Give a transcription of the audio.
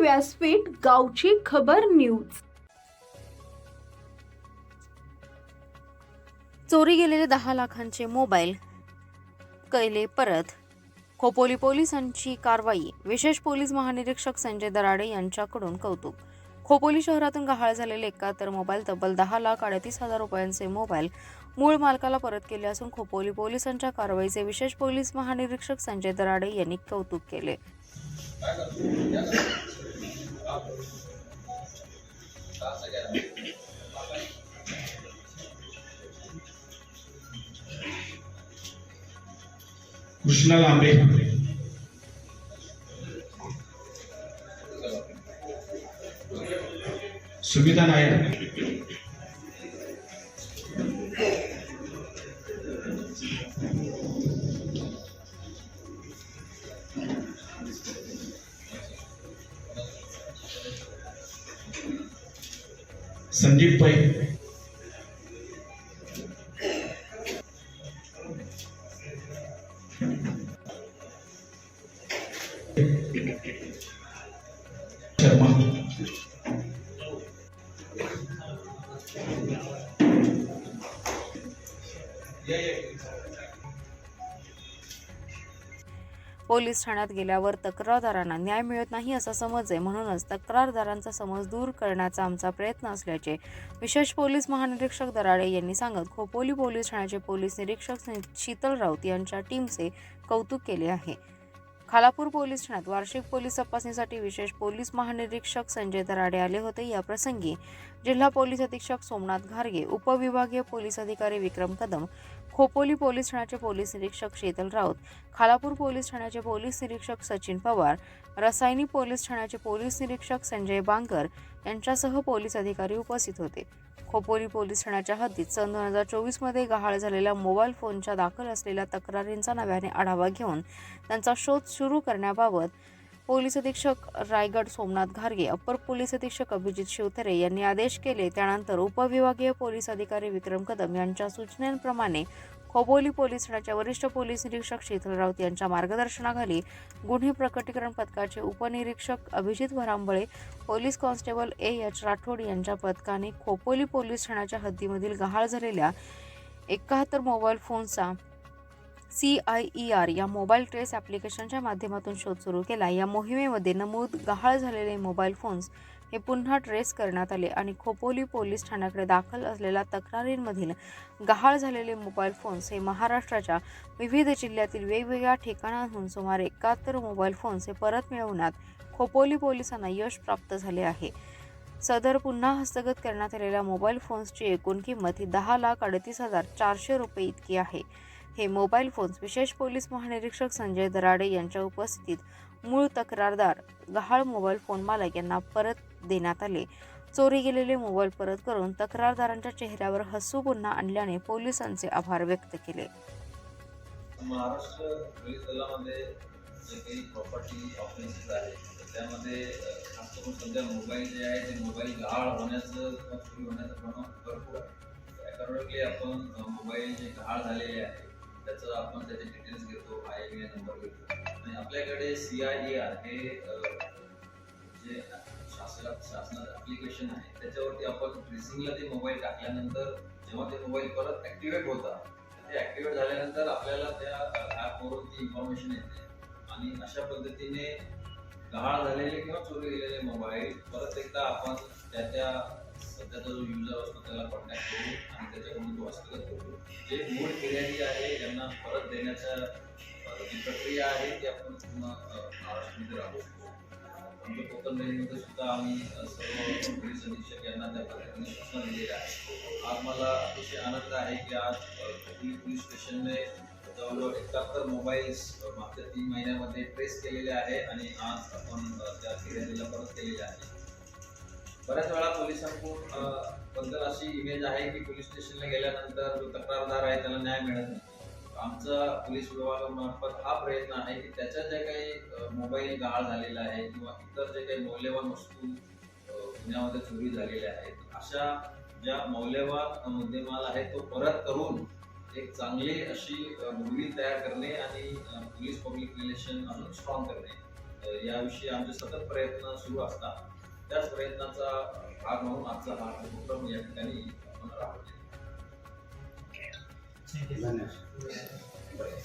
व्यासपीठ गावची खबर न्यूज. चोरी गेलेले दहा लाखांचे मोबाईल कैले परत. खोपोली पोलिसांची कारवाई विशेष पोलीस महानिरीक्षक संजय दराडे यांच्याकडून कौतुक. खोपोली शहरातून गहाळ झालेले एकाहत्तर मोबाईल तब्बल दहा लाख अडतीस हजार रुपयांचे मोबाईल मूळ मालकाला परत केले असून खोपोली पोलिसांच्या कारवाईचे विशेष पोलीस महानिरीक्षक संजय दराडे यांनी कौतुक केले. कृष्णा लांबे. सुमिता नायर. संदीप पै शर्मा पोलीस ठाण्यात गेल्यावर तक्रारदारांना न्याय मिळत नाही असा समज आहे. म्हणूनच तक्रारदारांचा समज दूर करण्याचा आमचा प्रयत्न असल्याचे विशेष पोलीस महानिरीक्षक दराडे यांनी सांगत खोपोली पोलीस ठाण्याचे पोलीस निरीक्षक शीतल राऊत यांच्या टीमचे कौतुक केले आहे. खालापूर पोलीस ठाण्यात वार्षिक पोलीस तपासणीसाठी विशेष पोलीस महानिरीक्षक संजय दराडे आले होते. या प्रसंगी जिल्हा पोलीस अधीक्षक सोमनाथ घारगे उपविभागीय पोलीस अधिकारी विक्रम कदम खोपोली पोलीस ठाण्याचे पोलीस निरीक्षक शीतल राऊत खालापूर पोलीस ठाण्याचे पोलीस निरीक्षक सचिन पवार रसायनी पोलीस ठाण्याचे पोलीस निरीक्षक संजय बांगर यांच्यासह पोलीस अधिकारी उपस्थित होते. खोपोली पोलीस ठाण्याच्या हद्दीत सन दोन हजार चोवीसमध्ये गहाळ झालेल्या मोबाईल फोनच्या दाखल असलेल्या तक्रारींचा नव्याने आढावा घेऊन त्यांचा शोध सुरू करण्याबाबत पोलीस अधीक्षक रायगड सोमनाथ घारगे अप्पर पोलीस अधीक्षक अभिजित शिवथरे यांनी आदेश केले. त्यानंतर उपविभागीय पोलीस अधिकारी विक्रम कदम यांच्या सूचनेप्रमाणे खोपोली पोलीस ठाण्याच्या वरिष्ठ पोलीस निरीक्षक शीतल राऊत यांच्या मार्गदर्शनाखाली गुन्हे प्रकटीकरण पथकाचे उपनिरीक्षक Abhijit Bharambale police constable A H Rathod यांच्या पथकाने खोपोली पोलीस ठाण्याच्या हद्दीमधील गहाळ झालेल्या एकाहत्तर मोबाईल फोनचा सी आय ई आर या मोबाईल ट्रेस ॲप्लिकेशनच्या माध्यमातून शोध सुरू केला. या मोहिमेमध्ये नमूद गहाळ झालेले मोबाईल फोन्स हे पुन्हा ट्रेस करण्यात आले आणि खोपोली पोलीस ठाण्याकडे दाखल असलेल्या तक्रारींमधील गहाळ झालेले मोबाईल फोन्स हे महाराष्ट्राच्या विविध जिल्ह्यातील वेगवेगळ्या ठिकाणांहून सुमारे एकाहत्तर मोबाईल फोन्स हे परत मिळवण्यात खोपोली पोलिसांना यश प्राप्त झाले आहे. सदर पुन्हा हस्तगत करण्यात आलेल्या मोबाईल फोन्सची एकूण किंमत ही दहा लाख अडतीस हजार चारशे रुपये इतकी आहे. हे मोबाईल फोन्स विशेष पोलीस महानिरीक्षक संजय दराडे यांच्या उपस्थितीत मूळ तक्रारदार गहाळ मोबाईल फोन मालक यांना परत देण्यात आले. चोरी गेलेले मोबाईल परत करून तक्रारदारांच्या चेहऱ्यावर हसू पुन्हा आणल्याने पोलिसांचे आभार व्यक्त केले. महाराष्ट्र पोलीस दलामध्ये जे काही प्रॉपर्टी ऑफेन्सेस त्यामध्ये खास करून सध्या मोबाईल जे आहे ते मोबाईल गहाळ होण्याचं चोरी होण्याचं प्रमाण भरपूर आहे. आपण मोबाईल जे गहाळ झालेले आहे त्याचं आपण त्याचे डिटेल्स घेतो आय एम नंबर घेतो. आणि आपल्याकडे सी आय ए आर हे जे शासनात शासनाचं ॲप्लिकेशन आहे. त्याच्यावरती आपण ट्रेसिंगला ते मोबाईल टाकल्यानंतर जेव्हा ते मोबाईल परत ॲक्टिवेट होतात ते ॲक्टिवेट झाल्यानंतर आपल्याला त्या ॲपवरून ती इन्फॉर्मेशन येते. आणि अशा पद्धतीने गहाळ झालेले किंवा चोरी गेलेले मोबाईल परत एकदा आपण त्या त्या सध्याचा जो युजर असतो त्याला कॉन्टॅक्ट करू आणि त्याच्याकडून तो हस्तगत करू जे मूळ फिर्यादी आहे यांना परत देण्याच्या जी प्रक्रिया आहे ती आपण पुन्हा अ, महाराष्ट्रामध्ये राबवतो म्हणजे आमच्या कोकण रेंजमध्ये सुद्धा आम्ही सर्व पोलीस अधीक्षक यांना त्या प्रकारे सूचना दिलेल्या आहेत आज मला अतिशय आनंद आहे की आज कोकणी पोलीस स्टेशनने जवळजवळ एकाहत्तर मोबाईल्स मागच्या तीन महिन्यामध्ये ट्रेस केलेले आहे आणि आज आपण त्या फिर्यादीला परत केलेले आहे. बऱ्याच वेळा पोलिसांकडून बद्दल अशी इमेज आहे की पोलीस स्टेशनला गेल्यानंतर जो तक्रारदार आहे त्याला न्याय मिळत नाही. आमचा पोलीस विभागामार्फत हा प्रयत्न आहे की त्याच्यात जे काही मोबाईल गाळ झालेला आहे किंवा इतर जे काही मौल्यवान वस्तू पुण्यामध्ये चोरी झालेल्या आहेत अशा ज्या मौल्यवान मुद्देमाल आहे तो परत करून एक चांगली अशी मूवी तयार करणे आणि पोलीस पब्लिक रिलेशन अजून स्ट्रॉंग करणे याविषयी आमचे सतत प्रयत्न सुरू असतात. त्याच प्रयत्नाचा भाग म्हणून आजचा हा उपक्रम या ठिकाणी आपण राबवतो Thank you.